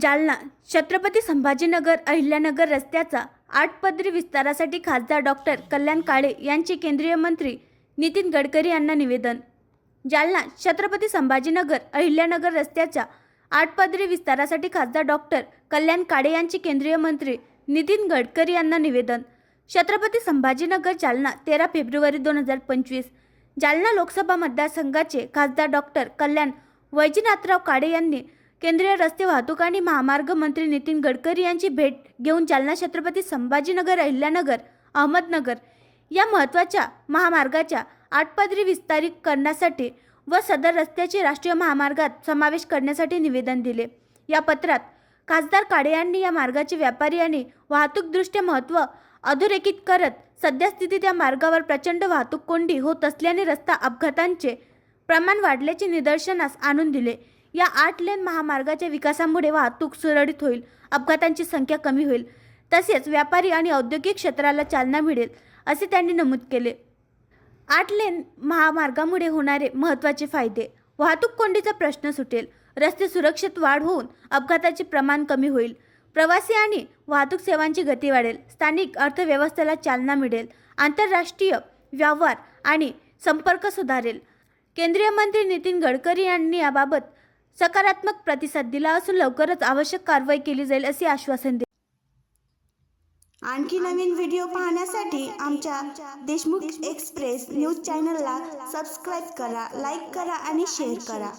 जालना छत्रपती संभाजीनगर अहिल्यानगर रस्त्याचा आठपदरी विस्तारासाठी खासदार डॉक्टर कल्याण काळे यांचे केंद्रीय मंत्री नितीन गडकरी यांना निवेदन. जालना छत्रपती संभाजीनगर अहिल्यानगर रस्त्याच्या आठपदरी विस्तारासाठी खासदार डॉक्टर कल्याण काळे यांचे केंद्रीय मंत्री नितीन गडकरी यांना निवेदन. छत्रपती संभाजीनगर जालना तेरा फेब्रुवारी दोन हजार पंचवीस. जालना लोकसभा मतदारसंघाचे खासदार डॉक्टर कल्याण वैजनाथराव काळे यांनी केंद्रीय रस्ते वाहतूक आणि महामार्ग मंत्री नितीन गडकरी यांची भेट घेऊन जालना छत्रपती संभाजीनगर अहिल्यानगर अहमदनगर या महत्त्वाच्या महामार्गाच्या आठपदरी विस्तारित करण्यासाठी व सदर रस्त्याचे राष्ट्रीय महामार्गात समावेश करण्यासाठी निवेदन दिले. या पत्रात खासदार काळे यांनी या मार्गाचे व्यापारी आणि वाहतूकदृष्ट्या महत्त्व अधोरेखित करत सद्यस्थितीत या मार्गावर प्रचंड वाहतूक कोंडी होत असल्याने रस्ता अपघातांचे प्रमाण वाढल्याचे निदर्शनास आणून दिले. या आठ लेन महामार्गाच्या विकासामुळे वाहतूक सुरळीत होईल अपघातांची संख्या कमी होईल तसेच व्यापारी आणि औद्योगिक क्षेत्राला चालना मिळेल असे त्यांनी नमूद केले. आठ लेन महामार्गामुळे होणारे महत्त्वाचे फायदे. वाहतूक कोंडीचा प्रश्न सुटेल रस्ते सुरक्षित वाढ होऊन अपघाताचे प्रमाण कमी होईल प्रवासी आणि वाहतूक सेवांची गती वाढेल स्थानिक अर्थव्यवस्थेला चालना मिळेल आंतरराष्ट्रीय व्यवहार आणि संपर्क सुधारेल. केंद्रीय मंत्री नितीन गडकरी यांनी याबाबत सकारात्मक प्रतिसाद दिला असून लवकरच आवश्यक कारवाई केली जाईल असे आश्वासन दिले. आणखी नवीन व्हिडिओ पाहण्यासाठी आमच्या देशमुख एक्सप्रेस न्यूज चॅनलला सबस्क्राईब करा लाईक करा आणि शेअर करा.